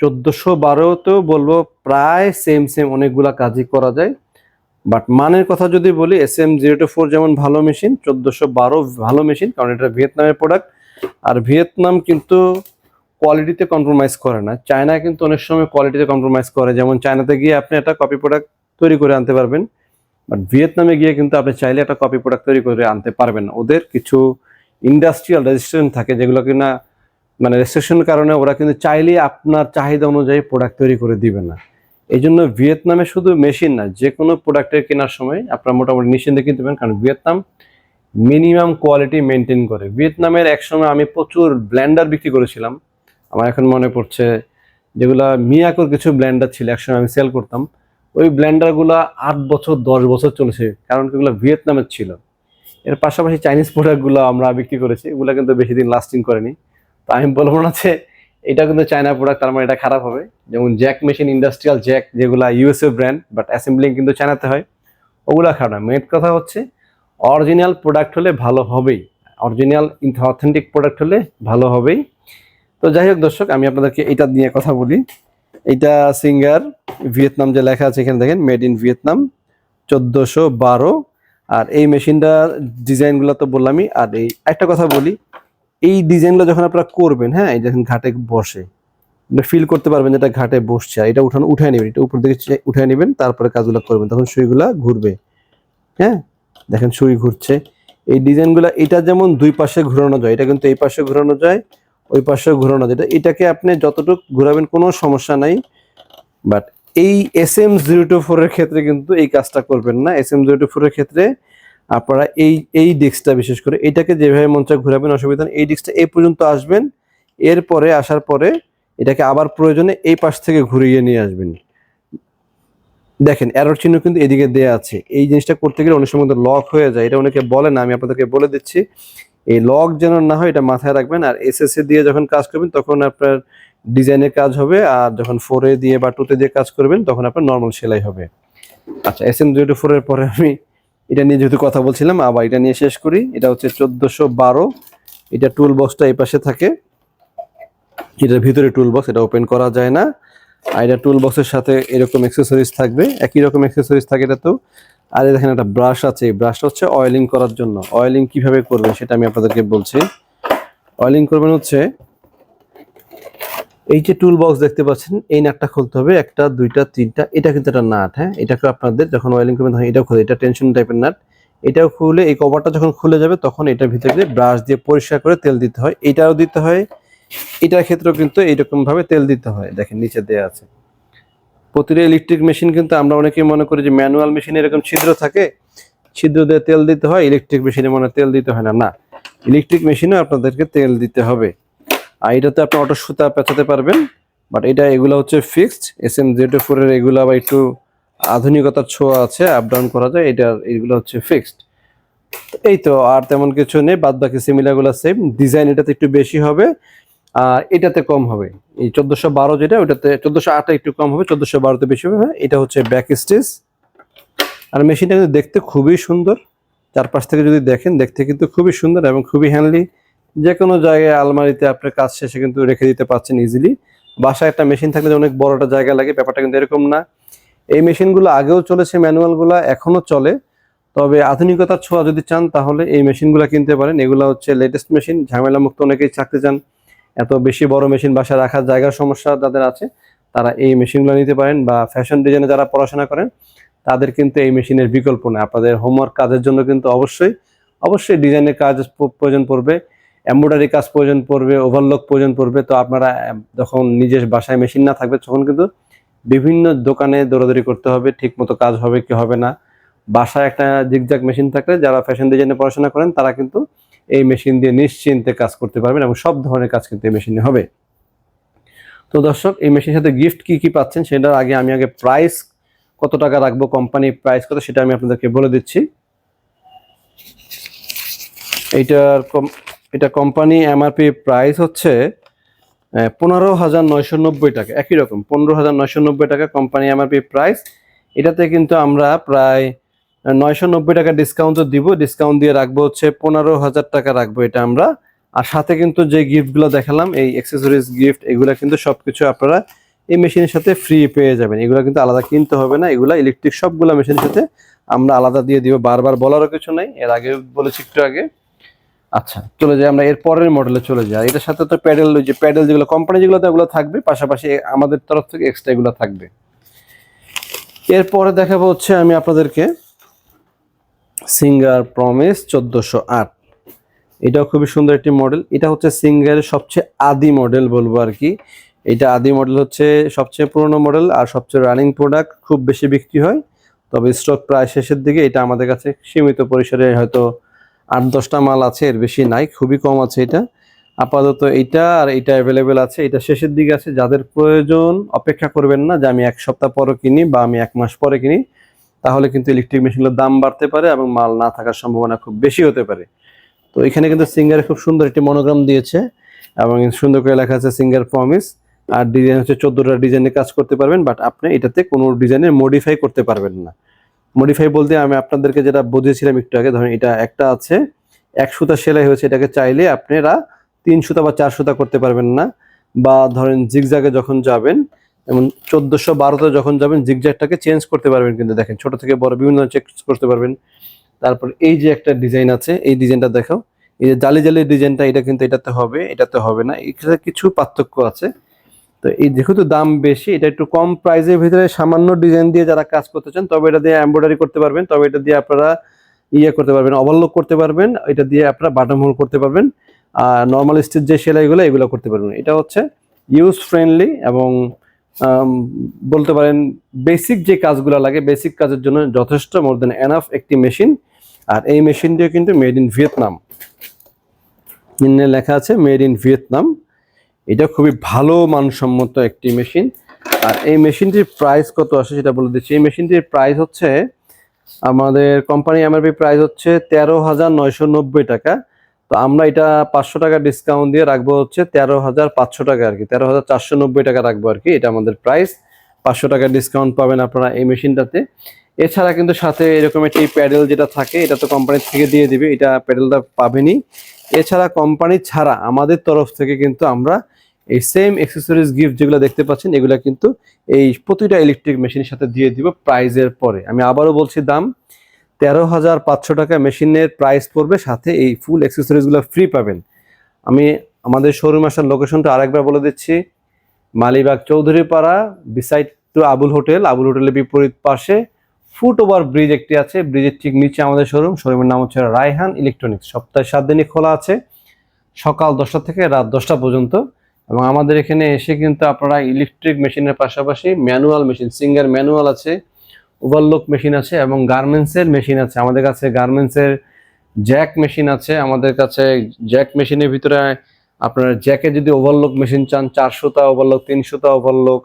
চোদ্দোশো বারোতেও বলব প্রায় সেম সেম অনেকগুলা কাজই করা যায়। বাট মানের কথা যদি বলি S M zero two four যেমন ভালো মেশিন চোদ্দোশো বারো ভালো মেশিন কারণ এটা ভিয়েতনামের প্রোডাক্ট আর ভিয়েতনাম কিন্তু কোয়ালিটিতে কম্প্রোমাইজ করে না। চায়না কিন্তু অনেক সময় কোয়ালিটিতে কম্প্রোমাইজ করে। যেমন চায়নাতে গিয়ে আপনি একটা কপি প্রোডাক্ট তৈরি করে আনতে পারবেন। বাট ভিয়েতনামে গিয়ে কিন্তু আপনি চাইলে একটা কপি প্রোডাক্ট তৈরি করে আনতে পারবেন ওদের কিছু ইন্ডাস্ট্রিয়াল রেজিস্ট্রেশন থাকে, যেগুলো কিনা মানে রেজিস্ট্রেশনের কারণে ওরা কিন্তু চাইলে আপনার চাহিদা অনুযায়ী প্রোডাক্ট তৈরি করে দিবে না। এই জন্য ভিয়েতনামে শুধু মেশিন না যে কোনো প্রোডাক্টের কেনার সময় আপনার মোটামুটি নিশ্চিন্তে কিনতে পারেন, কারণ ভিয়েতনাম মিনিমাম কোয়ালিটি মেনটেন করে। ভিয়েতনামের একসময় আমি প্রচুর ব্ল্যান্ডার বিক্রি করেছিলাম। আমার এখন মনে পড়ছে যেগুলা মিয়াকোর কিছু ব্ল্যান্ডার ছিল, একসময় আমি সেল করতাম। ওই ব্ল্যান্ডারগুলো আট বছর, দশ বছর চলেছে, কারণ কি ওগুলো ভিয়েতনামের ছিল। এর পাশাপাশি চাইনিজ প্রোডাক্টগুলো আমরা বিক্রি করেছি, এগুলো কিন্তু বেশি দিন লাস্টিং করেনি। তো আমি বলব না যে এটা কিন্তু চায়না প্রোডাক্ট তার মানে এটা খারাপ হবে। যেমন জ্যাক মেশিন ইন্ডাস্ট্রিয়াল জ্যাক যেগুলো ইউএসএ ব্র্যান্ড বাট অ্যাসেম্বলিং কিন্তু চায়নাতে হয়, ওগুলো খারাপ না। মেন কথা হচ্ছে অরিজিনাল প্রোডাক্ট হলে ভালো হবেই। অরিজিনাল অথেন্টিক প্রোডাক্ট হলে ভালো হবেই। তো যাই হোক দর্শক, আমি আপনাদেরকে এটা নিয়ে কথা বলি। এটা সিঙ্গার ভিয়েতনাম যে লেখা আছে এখানে দেখেন মেড ইন ভিয়েতনাম চোদ্দোশো বারো। আর এই মেশিনটার ডিজাইনগুলো তো বললামই। আর এই একটা কথা বলি এই ডিজাইনগুলো যখন আপনারা করবেন হ্যাঁ এই যখন ঘাটে বসে ফিল করতে পারবেন যেটা ঘাটে বসছে। এটা উঠানো, উঠায় নেবেন, এটা উপর দিকে উঠায় নেবেন, তারপরে কাজগুলো করবেন, তখন সুইগুলা ঘুরবে। হ্যাঁ দেখেন সুই ঘুরছে। এই ডিজাইনগুলো, এটা যেমন দুই পাশে ঘোরানো যায়, এটা কিন্তু এই পাশে ঘোরানো যায়, ওই পাশেও ঘোরানো যায়। এটা, এটাকে আপনি যতটুকু ঘোরাবেন কোনো সমস্যা নাই। বাট এই এস এম জিরো টু ফোরের ক্ষেত্রে কিন্তু এই কাজটা করবেন না। এস এম জিরো টু ফোরের ক্ষেত্রে আপনারা এই এই ডিস্কটা বিশেষ করে এটাকে যেভাবে চায় ঘোরাবেন, অসুবিধা নেই। এই ডিস্কটা এই পর্যন্ত আসবেন, এরপরে আসার পরে এটাকে আবার প্রয়োজনে এই পাশ থেকে ঘুরিয়ে নিয়ে আসবেন। দেখেন এরর চিহ্ন কিন্তু এদিকে দেয়া আছে। এই জিনিসটা করতে গেলে অনেক সময় লক হয়ে যায়। এটা অনেকে বলে না, আমি আপনাদেরকে বলে দিচ্ছি। এই লক যেন না হয় এটা মাথায় রাখবেন আর এসএসসি দিয়ে যখন কাজ করবেন, তখন আপনার ডিজাইনের কাজ হবে আর যখন ফোরে দিয়ে বা টুতে দিয়ে কাজ করবেন, তখন আপনার নর্মাল সেলাই হবে। আচ্ছা এস এম জিরো ফোর এর পরে আমি এটা নিয়ে যেহেতু কথা বলছিলাম, আবার এটা নিয়ে শেষ করি। এটা হচ্ছে চোদ্দোশো বারো। এটা টুল বক্সটা এই পাশে থাকে। এটার ভিতরে টুল বক্স এটা ওপেন করা যায় না। আর এটা টুল বক্সের সাথে এরকম অ্যাক্সেসরিজ থাকবে। একই রকম অ্যাক্সেসরিজ থাকে এটা তো। আর দেখেন একটা ব্রাশ আছে। এই ব্রাশটা হচ্ছে অয়েলিং করার জন্য। অয়েলিং কীভাবে করবেন সেটা আমি আপনাদেরকে বলছি। অয়েলিং করবেন হচ্ছে এই যে টুল বক্স দেখতে পাচ্ছেন, এই নাটটা খুলতে হবে, একটা, দুইটা, তিনটা, এটা কিন্তু একটা নাট হ্যাঁ? এটাকে আপনাদের যখন অয়েলিং করবেন তখন এটাও খুলে, এটা টেনশন টাইপের নাট। এটাও খুলে, এই কভারটা যখন খুলে যাবে তখন এটার ভিতরে ব্রাশ দিয়ে পরিষ্কার করে তেল দিতে হয়। এটাও দিতে হয়, এটার ক্ষেত্রেও কিন্তু এইরকম ভাবে তেল দিতে হয়। দেখেন, নিচে দেয়া আছে। প্রতিটা ইলেকট্রিক মেশিন কিন্তু আমরা অনেকেই মনে করি যে ম্যানুয়াল মেশিনে এরকম ছিদ্র থাকে, ছিদ্র দিয়ে তেল দিতে হয় ইলেকট্রিক মেশিনে মনে তেল দিতে হয় না। না ইলেকট্রিক মেশিনে আপনাদেরকে তেল দিতে হবে। আর এটাতে আপনি অটো সুতা পেঁচাতে পারবেন বাট এটা এগুলো হচ্ছে fixed S M zero four এর এগুলো আবার একটু আধুনিকতার ছোঁয়া আছে আপ ডাউন করা যায়, এটা এগুলো হচ্ছে ফিক্সড এই তো, আর তেমন কিছু নেই বাদ বাকি সিমিলারগুলো সেম ডিজাইন এটাতে একটু বেশি হবে, আর এটাতে কম হবে। এই চোদ্দোশো বারো যেটা, ওটাতে চোদ্দোশো আটটা একটু কম হবে, চোদ্দোশো বারোতে বেশি হবে এটা হচ্ছে ব্যাক স্টেজ আর মেশিনটা কিন্তু দেখতে খুবই সুন্দর। চারপাশ থেকে যদি দেখেন, দেখতে কিন্তু খুবই সুন্দর এবং খুবই হ্যান্ডলি যে কোনো জায়গায় আলমারিতে আপনার কাজ শেষে কিন্তু রেখে দিতে পারছেন ইজিলি বাসায় একটা মেশিন থাকলে অনেক বড় একটা জায়গা লাগে, ব্যাপারটা কিন্তু এরকম না। এই মেশিনগুলো আগেও চলেছে ম্যানুয়ালগুলো এখনও চলে। তবে আধুনিকতার ছোঁয়া যদি চান, তাহলে এই মেশিনগুলো কিনতে পারেন। এগুলো হচ্ছে লেটেস্ট মেশিন ঝামেলা মুক্ত অনেকেই থাকতে চান। এত বেশি বড় মেশিন বাসায় রাখার জায়গার সমস্যা যাদের আছে, তারা এই মেশিনগুলো নিতে পারেন বা ফ্যাশন ডিজাইনে যারা পড়াশোনা করেন, তাদের কিন্তু এই মেশিনের বিকল্প নেই। আপনাদের হোমওয়ার্ক কাজের জন্য কিন্তু অবশ্যই অবশ্যই ডিজাইনের কাজ প্রয়োজন পড়বে। এমব্রয়ডারি কাজ প্রয়োজন পড়বে ওভারলক প্রয়োজন পড়বে, তো আপনারা যখন নিজের বাসায় মেশিন না থাকবে, তখন কিন্তু বিভিন্ন দোকানে দৌড়াদৌড়ি করতে হবে ঠিক মতো কাজ হবে কি হবে না। বাসায় একটা জিগজাগ মেশিন থাকলে যারা ফ্যাশন ডিজাইনে পড়াশোনা করেন, তারা কিন্তু এই মেশিন দিয়ে নিশ্চিন্তে কাজ করতে পারবেন এবং সব ধরনের কাজ কিন্তু এই মেশিনে হবে। তো দর্শক, এই মেশিনের সাথে গিফট কি কি পাচ্ছেন, সেটার আগে আমি আগে প্রাইস কত টাকা রাখব কোম্পানি প্রাইস কত, সেটা আমি আপনাদেরকে বলে দিচ্ছি। এইটার এটা কোম্পানি এমআরপি প্রাইস হচ্ছে পনেরো হাজার নয়শো নব্বই টাকা। একই রকম, পনেরো হাজার নয়শো নব্বই টাকা কোম্পানি এমআরপি প্রাইস এটাতে কিন্তু আমরা প্রায় নয়শো নব্বই টাকা ডিসকাউন্ট দিব। ডিসকাউন্ট দিয়ে রাখব হচ্ছে পনেরো হাজার টাকা রাখব এটা আমরা। আর সাথে কিন্তু যে গিফটগুলো দেখালাম, এই অ্যাক্সেসরিজ গিফট এগুলো কিন্তু সব কিছু আপনারা এই মেশিনের সাথে ফ্রি পেয়ে যাবেন। এগুলো কিন্তু আলাদা কিনতে হবে না, এগুলো ইলেকট্রিক সবগুলো মেশিনের সাথে আমরা আলাদা দিয়ে দিব। বারবার বলারও কিছু নাই, এর আগে বলেছি একটু আগে। আচ্ছা চলে যাই আমরা এর পরের মডেলে চলে যাই। এটার সাথে তো প্যাডেল যে প্যাডেল যেগুলো কোম্পানি যেগুলো ওগুলো থাকবে, পাশাপাশি আমাদের তরফ থেকে এক্সট্রা এগুলো থাকবে। এরপরে দেখাবো হচ্ছে আমি আপনাদেরকে সিঙ্গার প্রমিস চোদ্দোশো আট। এটাও খুবই সুন্দর একটি মডেল এটা হচ্ছে সিঙ্গারের সবচেয়ে আদি মডেল বলব আর কি। এটা আদি মডেল হচ্ছে সবচেয়ে পুরনো মডেল আর সবচেয়ে রানিং প্রোডাক্ট খুব বেশি বিক্রি হয়। তবে স্টক প্রায় শেষের দিকে, এটা আমাদের কাছে সীমিত পরিসরে হয়তো আট দশটা মাল আছে, এর বেশি নাই, খুবই কম আছে এটা। আপাতত এইটা আর এটা অ্যাভেলেবেল আছে, এটা শেষের দিকে আছে। যাদের প্রয়োজন, অপেক্ষা করবেন না যে আমি এক সপ্তাহ পরে কিনি বা আমি এক মাস পরে কিনি, তাহলে কিন্তু ইলেকট্রিক মেশিনগুলোর দাম বাড়তে পারে এবং মাল না থাকার সম্ভাবনা খুব বেশি হতে পারে। তো এখানে কিন্তু সিঙ্গার খুব সুন্দর একটি মনোগ্রাম দিয়েছে এবং সুন্দর করে লেখা আছে সিঙ্গার প্রমিস আর ডিজাইন হচ্ছে, চোদ্দোটা ডিজাইনে কাজ করতে পারবেন বাট আপনি এটাতে কোনো ডিজাইনে মডিফাই করতে পারবেন না। মডিফাই বলতে আমি আপনাদেরকে যেটা বুঝিয়েছিলাম একটু আগে, ধরেন এটা একটা আছে, এক সুতা সেলাই হয়েছে, এটাকে চাইলে আপনারা তিন সুতা বা চার সুতা করতে পারবেন না। বা ধরেন জিগজাগে যখন যাবেন, যেমন চোদ্দোশো বারোতে যখন যাবেন জিগজ্যাগটাকে চেঞ্জ করতে পারবেন কিন্তু দেখেন, ছোট থেকে বড় বিভিন্ন চেক করতে পারবেন। তারপর এই যে একটা ডিজাইন আছে, এই ডিজাইনটা দেখাও। এই যে জালি জালি ডিজাইনটা এটা কিন্তু এটাতে হবে এটাতে হবে না এখানে কিছু পার্থক্য আছে। তো এই যেহেতু দাম বেশি, এটা একটু কম প্রাইসের ভিতরে সামান্য ডিজাইন দিয়ে যারা কাজ করতে চান, তবে এটা দিয়ে এমব্রয়ডারি করতে পারবেন, তবে এটা দিয়ে আপনারা ইয়ে করতে পারবেন ওভারলোক করতে পারবেন, এটা দিয়ে আপনারা বাটন হোল করতে পারবেন, আর নর্মাল স্টিচ যে সেলাইগুলো, এগুলো করতে পারবেন। এটা হচ্ছে ইউজ ফ্রেন্ডলি এবং বলতে পারেন বেসিক যে কাজগুলো লাগে বেসিক কাজের জন্য যথেষ্ট মোর দেন এনাফ একটি মেশিন আর এই মেশিনটিও কিন্তু মেড ইন ভিয়েতনাম লেখা আছে মেড ইন ভিয়েতনাম এটা খুবই ভালো, মানসম্মত একটি মেশিন। আর এই মেশিনটির প্রাইস কত আসে সেটা বলে দিচ্ছি। এই মেশিনটির প্রাইস হচ্ছে, আমাদের কোম্পানি এমআরপি প্রাইস হচ্ছে তেরো হাজার নয়শো নব্বই টাকা। তো আমরা এটা পাঁচশো টাকা ডিসকাউন্ট দিয়ে রাখব হচ্ছে তেরো হাজার পাঁচশো টাকা আর কি। তেরো হাজার চারশো নব্বই টাকা রাখব আর কি, এটা আমাদের প্রাইস পাঁচশো টাকা ডিসকাউন্ট পাবেন আপনারা এই মেশিনটাতে। এছাড়া কিন্তু সাথে এরকম একটি প্যাডেল যেটা থাকে, এটা তো কোম্পানি থেকে দিয়ে দিবে, এটা প্যাডেলটা পাবেনই। এছাড়া কোম্পানি ছাড়া আমাদের তরফ থেকে কিন্তু আমরা এই সেম অ্যাক্সেসরিজ গিফট যেগুলো দেখতে পাচ্ছেন, এগুলো কিন্তু এই প্রতিটা ইলেকট্রিক মেশিনের সাথে দিয়ে দিব প্রাইজের পরে। আমি আবারও বলছি দাম, তেরো হাজার পাঁচশো টাকা মেশিনের প্রাইস পড়বে, সাথে এই ফুল অ্যাক্সেসরিজগুলো ফ্রি পাবেন। আমি আমাদের শোরুম আসার লোকেশনটা আরেকবার বলে দিচ্ছি। Malibag Chowdhurypara beside to Abul hotel Abul হোটেলের বিপরীত পাশে। ফুট ওভার ব্রিজ একটি আছে, ব্রিজের ঠিক নিচে আমাদের শোরুম শোরুমের নাম হচ্ছে রায়হান ইলেকট্রনিক্স। সপ্তাহে সাত দিনই খোলা আছে, সকাল দশটা থেকে রাত দশটা পর্যন্ত। এবং আমাদের এখানে এসে কিন্তু আপনারা ইলেকট্রিক মেশিনের পাশাপাশি ম্যানুয়াল মেশিন সিঙ্গার ম্যানুয়াল আছে ওভারলোক মেশিন আছে এবং গার্মেন্টসের মেশিন আছে। আমাদের কাছে গার্মেন্টসের জ্যাক মেশিন আছে, আমাদের কাছে জ্যাক মেশিনের ভিতরে আপনার জ্যাকে যদি ওভারলোক মেশিন চান, চারশোটা ওভারলোক তিনশোটা ওভারলোক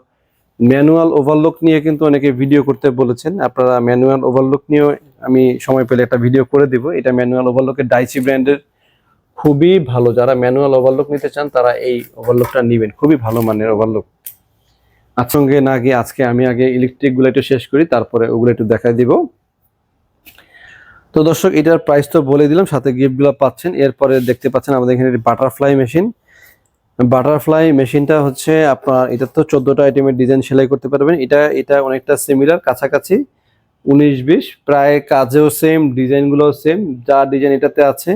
ম্যানুয়াল ওভারলোক নিয়ে কিন্তু অনেকে ভিডিও করতে বলেছেন। আপনারা ম্যানুয়াল ওভারলোক নিয়েও আমি সময় পেলে একটা ভিডিও করে দিব। এটা ম্যানুয়াল ওভারলোকের ডাইসি ব্র্যান্ডের খুবই ভালো। যারা ম্যানুয়াল ওভারলোক নিতে চান, তারা এই ওভারলোকটা নেবেন। খুবই ভালো মানের ওভারলোক। সঙ্গে না গিয়ে আজকে আমি আগে ইলেকট্রিকগুলো একটু শেষ করি, তারপরে ওগুলো একটু দেখাই দিব। তো দর্শক, এটার প্রাইস তো বলে দিলাম, সাথে গিফটগুলো পাচ্ছেন। এরপরে দেখতে পাচ্ছেন আমাদের এখানে বাটারফ্লাই মেশিন বাটারফ্লাই মেশিনটা হচ্ছে আপনার, এটা তো চোদ্দোটা আইটেমের ডিজাইন সেলাই করতে পারবেন। এটা এটা অনেকটা সিমিলার কাছাকাছি, উনিশ বিশ, প্রায় কাজেও সেম ডিজাইনগুলোও সেম যা ডিজাইন এটাতে আছে,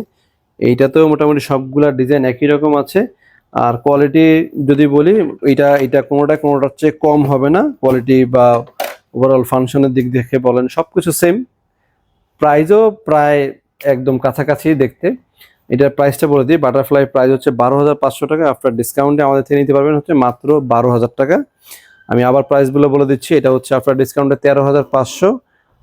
এইটাতেও মোটামুটি সবগুলা ডিজাইন একই রকম আছে। আর কোয়ালিটি যদি বলি, এটা এটা কোনোটা, কোনোটার চেয়ে কম হবে না। কোয়ালিটি বা ওভারঅল ফাংশনের দিক দেখে বলেন সব কিছু সেম প্রাইজও প্রায় একদম কাছাকাছি দেখতে। এটার প্রাইসটা বলে দিই। বাটারফ্লাই প্রাইস হচ্ছে বারো হাজার পাঁচশো টাকা। আফটার ডিসকাউন্টে আমাদের থেকে নিতে পারবেন হচ্ছে মাত্র বারো হাজার টাকা। আমি আবার প্রাইসগুলো বলে দিচ্ছি। এটা হচ্ছে আফটার ডিসকাউন্টে তেরো হাজার পাঁচশো।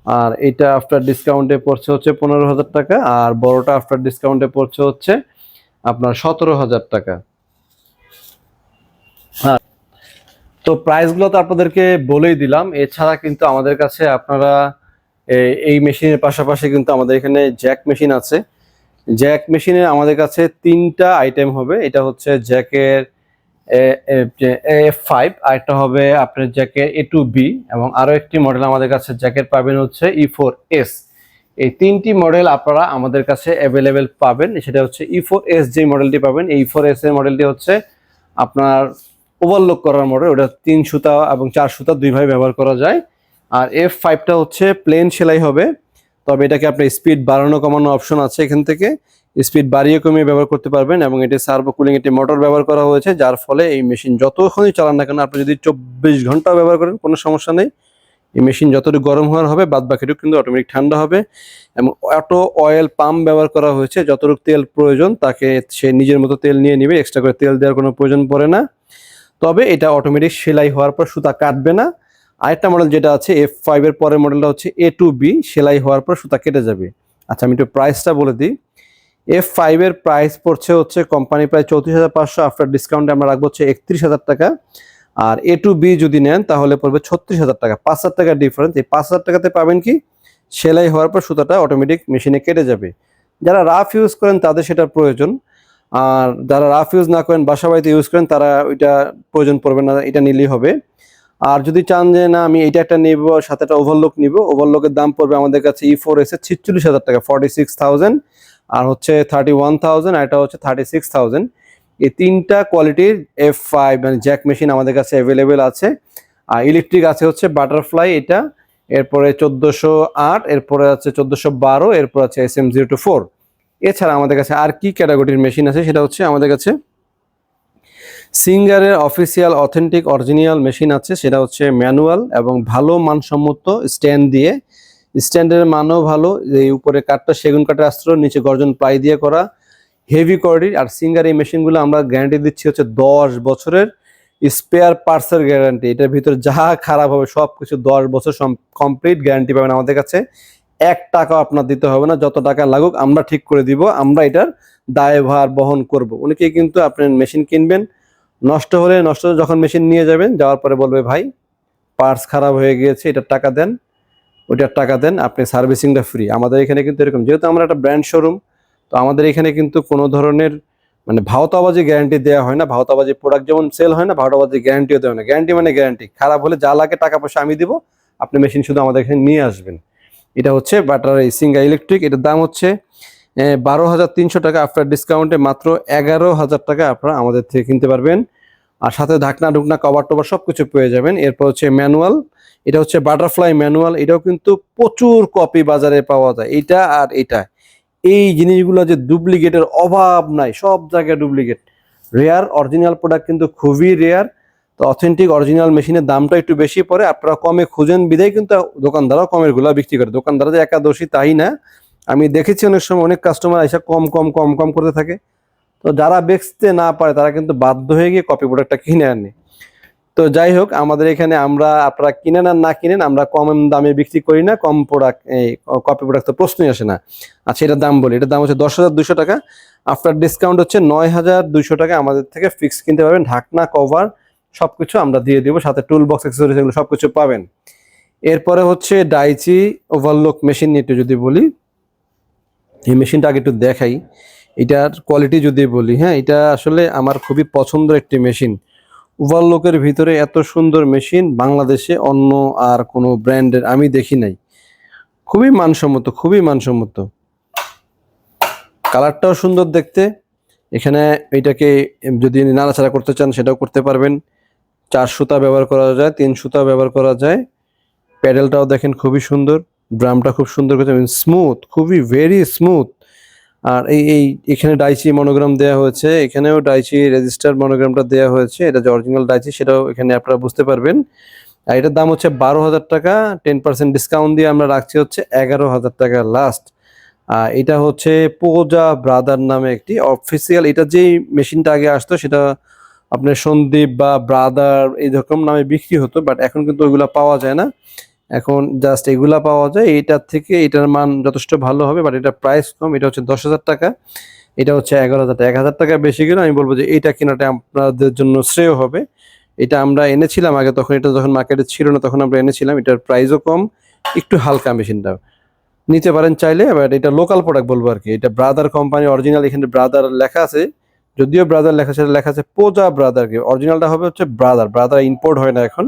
আর এটা আফটার ডিসকাউন্টে পড়ছে হচ্ছে পনেরো হাজার টাকা। আর বড়টা আফটার ডিসকাউন্টে পড়ছে হচ্ছে আপনার সতেরো হাজার টাকা। হ্যাঁ। তো প্রাইসগুলো তো আপনাদেরকে বলেই দিলাম। এছাড়া কিন্তু আমাদের কাছে আপনারা এই মেশিনের পাশাপাশি কিন্তু আমাদের এখানে জ্যাক মেশিন আছে। জ্যাক মেশিনে আমাদের কাছে তিনটা আইটেম হবে। এটা হচ্ছে জ্যাকের এফ ফাইভ আরেকটা হবে আপনার জ্যাকের এ টু বি এবং আরও একটি মডেল আমাদের কাছে জ্যাকেট পাবেন হচ্ছে ই ফোর এস এই তিনটি মডেল আপনারা আমাদের কাছে অ্যাভেলেবেল পাবেন। সেটা হচ্ছে ই ফোর এস যে মডেলটি পাবেন, এই ফোর এস এর মডেলটি হচ্ছে আপনার ওভারলোক করার মডেল। ওটা তিন সুতা এবং চার সুতা দুইভাবে ব্যবহার করা যায়। আর এফ ফাইভটা হচ্ছে প্লেন সেলাই হবে। তবে এটাকে আপনার স্পিড বাড়ানো, কমানো অপশন আছে এখান থেকে। স্পিড বাড়িয়ে, কমিয়ে ব্যবহার করতে পারবেন এবং এটি সার্ভো কুলিং একটি মোটর ব্যবহার করা হয়েছে, যার ফলে এই মেশিন যতক্ষণই চালান না কেন, আপনি যদি চব্বিশ ঘণ্টা ব্যবহার করেন, কোনো সমস্যা নেই। এই মেশিন যতটুকু গরম হওয়ার হবে, বাদ বাকিটুকু কিন্তু অটোমেটিক ঠান্ডা হবে এবং অটো অয়েল পাম্প ব্যবহার করা হয়েছে, যতটুকু তেল প্রয়োজন, তাকে সে নিজের মতো তেল নিয়ে নেবে এক্সট্রা করে তেল দেওয়ার কোনো প্রয়োজন পড়ে না। তবে এটা অটোমেটিক সেলাই হওয়ার পর সুতা কাটবে না। আরেকটা মডেল যেটা আছে এফ ফাইভ এর পরের মডেলটা হচ্ছে এ টু বি সেলাই হওয়ার পর সুতা কেটে যাবে। আচ্ছা আমি একটু প্রাইসটা বলে দিই। এফ ফাইভ এর প্রাইস পড়ছে হচ্ছে কোম্পানি প্রায় চৌত্রিশ হাজার পাঁচশো আফটার ডিসকাউন্টে আমরা রাখব হচ্ছে একত্রিশ হাজার টাকা। আর এ টু বি যদি নেন, তাহলে পড়বে ছত্রিশ হাজার টাকা। পাঁচ হাজার টাকার ডিফারেন্স এই পাঁচ হাজার টাকাতে পাবেন কি? সেলাই হওয়ার পর সুতাটা অটোমেটিক মেশিনে কেটে যাবে। যারা রাফ ইউজ করেন, তাদের সেটার প্রয়োজন। আর যারা রাফ ইউজ না করেন, বাসা বাড়িতে ইউজ করেন, তারা ওইটা প্রয়োজন পড়বে না, এটা নিলেই হবে। আর যদি চান যে না, আমি এইটা একটা নিব, সাথে একটা ওভারলোক নিব ওভারলোকের দাম পড়বে আমাদের কাছে ই ফোর এসে ছিচল্লিশ হাজার টাকা ফর্টি সিক্স থাউজেন্ড আর হচ্ছে থার্টি ওয়ান থাউজেন্ড আর এটা হচ্ছে থার্টি সিক্স থাউজেন্ড এই তিনটা কোয়ালিটির এফ ফাইভ মানে জ্যাক মেশিন আমাদের কাছে অ্যাভেলেবেল আছে। আর ইলেকট্রিক আছে হচ্ছে বাটারফ্লাই এটা, এরপরে চোদ্দোশো আট, এরপরে আছে চোদ্দোশো বারো, এরপর আছে S M zero two four এছাড়া আমাদের কাছে আর কি ক্যাটাগরির মেশিন আছে, সেটা হচ্ছে আমাদের কাছে সিঙ্গারের অফিসিয়াল, অথেন্টিক, অরিজিনাল মেশিন আছে। সেটা হচ্ছে ম্যানুয়াল এবং ভালো মানসম্মত স্ট্যান্ড দিয়ে। স্ট্যান্ডের মানও ভালো। এই উপরে কাঠটা, সেগুন কাঠের আস্ত্র, নিচে গর্জন প্লাই দিয়ে করা। হেভি কোয়ালিটির। আর সিঙ্গার এই মেশিনগুলো আমরা গ্যারান্টি দিচ্ছি হচ্ছে দশ বছরের। স্পেয়ার পার্টসের গ্যারান্টি। এটার ভিতরে যা খারাপ হবে, সব কিছু দশ বছর কমপ্লিট গ্যারান্টি পাবেন আমাদের কাছে। এক টাকাও আপনার দিতে হবে না। যত টাকা লাগুক, আমরা ঠিক করে দিব। আমরা এটার দায়ভার বহন করব। অনেকেই কিন্তু আপনার মেশিন কিনবেন নষ্ট হলে নষ্ট যখন মেশিন নিয়ে যাবেন, যাওয়ার পরে বলবে, ভাই পার্টস খারাপ হয়ে গিয়েছে, এটার টাকা দেন ওইটার টাকা দেন, আপনি সার্ভিসিংটা ফ্রি আমাদের এখানে কিন্তু এরকম, যেহেতু আমরা একটা ব্র্যান্ড শোরুম তো আমাদের এখানে কিন্তু কোনো ধরনের মানে ভাওতাবাজি গ্যারান্টি দেওয়া হয় না। ভাওতাবাজি প্রোডাক্ট যেমন সেল হয় না, ভাওতাবাজি গ্যারান্টিও দেওয়া হয় না। গ্যারান্টি মানে গ্যারান্টি খারাপ হলে যা লাগে টাকা পয়সা আমি দিব, আপনি মেশিন শুধু আমাদের এখানে নিয়ে আসবেন। এটা হচ্ছে বাটার এই সিঙ্গা ইলেকট্রিক এটার দাম হচ্ছে বারো হাজার তিনশো টাকা আফটার ডিসকাউন্টে মাত্র এগারো হাজার টাকা আপনারা আমাদের থেকে কিনতে পারবেন। আর সাথে ঢাকনা, ঢুকনা কভার টভার সব কিছু পেয়ে যাবেন। এরপর হচ্ছে ম্যানুয়াল এটা হচ্ছে বাটারফ্লাই ম্যানুয়াল এটাও কিন্তু প্রচুর কপি বাজারে পাওয়া যায়। এটা আর এটা। এই জিনিসগুলো যে ডুপ্লিকেটের অভাব নাই, সব জায়গায় ডুপ্লিকেট রেয়ার অরিজিনাল প্রোডাক্ট কিন্তু খুবই রেয়ার তো অথেন্টিক অরিজিনাল মেশিনের দামটা একটু বেশি পড়ে। আপনারা কমে খুঁজেন বিদায় কিন্তু দোকানদারও কমেরগুলা বিক্রি করে। দোকানদার যে একাদশী, তাই না? আমি দেখেছি অনেক সময় অনেক কাস্টমার এসে কম কম কম কম করতে থাকে। তো যারা বেচতে না পারে, তারা কিন্তু বাধ্য হয়ে গিয়ে কপি প্রোডাক্টটা কিনে আনে। তো যাই হোক, আমাদের এখানে আমরা আপনারা কিনেন আর না কিনেন, আমরা কম দামে বিক্রি করি না, কম প্রোডাক্ট এই কপি প্রোডাক্ট তো প্রশ্নই আসে না। আচ্ছা এটার দাম বলি, এটার দাম হচ্ছে দশ হাজার দুশো টাকা। আফটার ডিসকাউন্ট হচ্ছে নয় হাজার দুশো টাকা। আমাদের থেকে ফিক্স কিনতে পারবেন, ঢাকনা কভার সব কিছু আমরা দিয়ে দেবো। সাথে টুল বক্স অ্যাক্সেসরিজ এগুলো সবকিছু পাবেন। এরপরে হচ্ছে ডাইচি ওভারলোক মেশিন নিয়ে যদি বলি। এই মেশিনটা আগে একটু দেখাই। এটার কোয়ালিটি যদি বলি হ্যাঁ এটা আসলে আমার খুবই পছন্দের একটি মেশিন। ওভারলোকের ভিতরে এত সুন্দর মেশিন, বাংলাদেশে অন্য আর কোনো ব্র্যান্ডের আমি দেখি নাই। খুবই মানসম্মত খুবই মানসম্মত। কালারটাও সুন্দর দেখতে। এখানে এটাকে যদি নাড়াচাড়া করতে চান, সেটাও করতে পারবেন। চার সুতা ব্যবহার করা যায়, তিন সুতা ব্যবহার করা যায়। প্যাডেলটাও দেখেন খুবই সুন্দর। ড্রামটা খুব সুন্দর করে স্মুথ খুবই ভেরি স্মুথ আর এই এই, এখানে ডাইচি মনোগ্রাম দেওয়া হয়েছে, এখানেও ডাইচি রেজিস্টার মনোগ্রামটা দেওয়া হয়েছে, এটা যে অরিজিনাল ডাইচি সেটাও এখানে আপনারা বুঝতে পারবেন। আর এটার দাম হচ্ছে বারো হাজার টাকা টেন পার্সেন্ট ডিসকাউন্ট দিয়ে আমরা রাখছি হচ্ছে এগারো হাজার টাকা লাস্ট আর এটা হচ্ছে পোজা ব্রাদার নামে একটি অফিসিয়াল এটা যেই মেশিনটা আগে আসতো, সেটা আপনার সন্দীপ বা ব্রাদার এই রকম নামে বিক্রি হতো বাট এখন কিন্তু ওইগুলা পাওয়া যায় না। এখন জাস্ট এগুলা পাওয়া যায়, এটার থেকে এটার মান যথেষ্ট ভালো হবে বাট এটা প্রাইস কম, এটা হচ্ছে দশ হাজার টাকা, এটা হচ্ছে এগারো হাজার টাকা। এক হাজার টাকা বেশি গেলে আমি বলব যে এটা কেনাটা আপনাদের জন্য শ্রেয় হবে। এটা আমরা এনেছিলাম আগে, তখন এটা যখন মার্কেটে ছিল না, তখন আমরা এনেছিলাম, এটার প্রাইসও কম, একটু হালকা মেশিনটা নিতে পারেন চাইলে বাট এটা লোকাল প্রোডাক্ট বলব আর কি, এটা ব্রাদার কোম্পানি অরিজিনাল এখানে ব্রাদার লেখা আছে, যদিও ব্রাদার লেখা সেটা লেখা আছে পোজা ব্রাদার কি অরিজিনালটা হবে হচ্ছে ব্রাদার ব্রাদার ইম্পোর্ট হয় না এখন।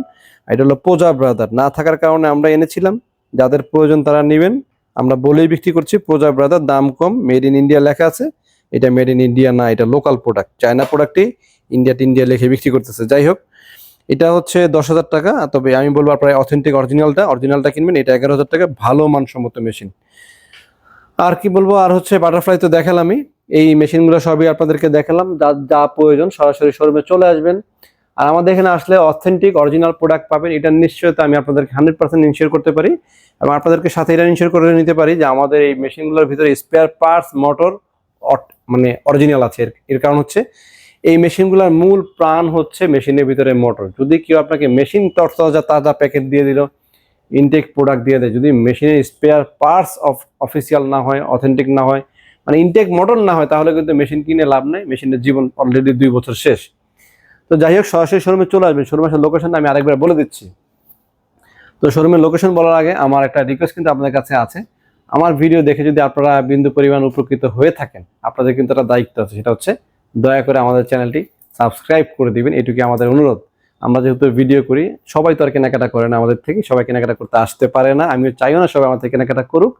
এটা হলো পোজা ব্রাদার। না থাকার কারণে আমরা এনেছিলাম, যাদের প্রয়োজন তারা নেবেন। আমরা বলেই বিক্রি করছি পোজা ব্রাদার, দাম কম মেড ইন ইন্ডিয়া লেখা আছে। এটা মেড ইন ইন্ডিয়া না, এটা লোকাল প্রোডাক্ট চায়না প্রোডাক্টই ইন্ডিয়া ইন্ডিয়া লিখে বিক্রি করতেছে। যাই হোক, এটা হচ্ছে দশ হাজার টাকা, তবে আমি বলব আপনার অথেন্টিক অরিজিনালটা অরিজিনালটা কিনবেন। এটা এগারো হাজার টাকা, ভালো মানসম্মত মেশিন আর কি বলব, আর হচ্ছে বাটারফ্লাই তো দেখালামই। এই মেশিনগুলো সবই আপনাদেরকে দেখালাম। যা যা প্রয়োজন, সরাসরি শোরুমে চলে আসবেন। আর আমাদের এখানে আসলে অথেন্টিক অরিজিনাল প্রোডাক্ট পাবেন। এটা নিশ্চয়তা আমি আপনাদেরকে হান্ড্রেড পার্সেন্ট ইনশিওর করতে পারি এবং আপনাদেরকে সাথে এটা ইনশিওর করে নিতে পারি যে আমাদের এই মেশিনগুলোর ভিতরে স্পেয়ার পার্টস মোটর মানে অরিজিনাল আছে। এর- এর কারণ হচ্ছে এই মেশিনগুলোর মূল প্রাণ হচ্ছে মেশিনের ভিতরে মোটর যদি কেউ আপনাকে মেশিন তরতাজা তাজা প্যাকেট দিয়ে দিল ইনটেক প্রোডাক্ট দিয়ে দেয়, যদি মেশিনের স্পেয়ার পার্টস অফ অফিসিয়াল না হয় অথেন্টিক না হয় মানে ইনটেক মোটর না হয়, তাহলে কিন্তু মেশিন কিনে লাভ নেই। মেশিনের জীবন অলরেডি দুই বছর শেষ। তো যাই হোক, সরাসরি শোরুমে চলে আসবেন। শোরুমের লোকেশন আমি আরেকবার বলে দিচ্ছি। তো শোরুমের লোকেশন বলার আগে আমার একটা রিকোয়েস্ট কিন্তু আপনাদের কাছে আছে। আমার ভিডিও দেখে যদি আপনারা বিন্দু পরিমাণ উপকৃত হয়ে থাকেন, আপনাদের কিন্তু একটা দায়িত্ব আছে। সেটা হচ্ছে দয়া করে আমাদের চ্যানেলটি সাবস্ক্রাইব করে দিবেন। এটুকুই আমাদের অনুরোধ। আমরা যেহেতু ভিডিও করি, সবাই তো আর কেনাকাটা করে না আমাদের থেকে, সবাই কেনাকাটা করতে আসতে পারে না। আমিও চাইও না সবাই আমাদের কেনাকাটা করুক।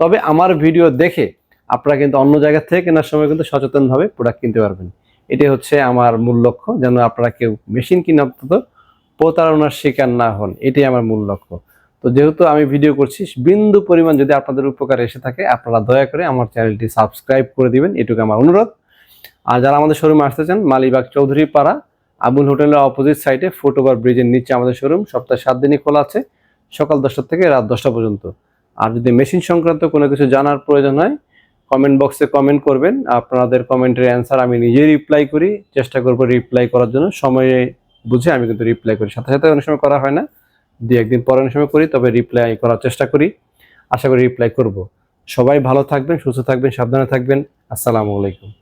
তবে আমার ভিডিও দেখে আপনারা কিন্তু অন্য জায়গা থেকে কেনার সময় কিন্তু সচেতনভাবে প্রোডাক্ট কিনতে পারবেন। এটাই হচ্ছে আমার মূল লক্ষ্য, যেন আপনারা কেউ মেশিন কিনে অন্তত প্রতারণার শিকার না হন, এটাই আমার মূল লক্ষ্য। তো যেহেতু আমি ভিডিও করছি, বিন্দু পরিমাণ যদি আপনাদের উপকার এসে থাকে, আপনারা দয়া করে আমার চ্যানেলটি সাবস্ক্রাইব করে দিবেন, এটুকু আমার অনুরোধ। আর যারা আমাদের শোরুমে আসতে চান, মালিবাগ চৌধুরী পাড়া আবুল হোটেলের অপোজিট সাইডে ফুটওভার ব্রিজের নিচে আমাদের শোরুম সপ্তাহে সাত দিনই খোলা আছে, সকাল দশটা থেকে রাত দশটা পর্যন্ত। আর যদি মেশিন সংক্রান্ত কোনো কিছু জানার প্রয়োজন হয় কমেন্ট বক্সে কমেন্ট করবেন। আপনাদের কমেন্টের অ্যান্সার আমি নিজেই রিপ্লাই করি। চেষ্টা করব রিপ্লাই করার জন্য। সময়ে বুঝে আমি কিন্তু রিপ্লাই করি। সাথে সাথে অনেক সময় করা হয় না। দু একদিন পর অনেক সময় করি, তবে রিপ্লাই করার চেষ্টা করি। আশা করি রিপ্লাই করব। সবাই ভালো থাকবেন, সুস্থ থাকবেন, সাবধানে থাকবেন। আসসালামু আলাইকুম।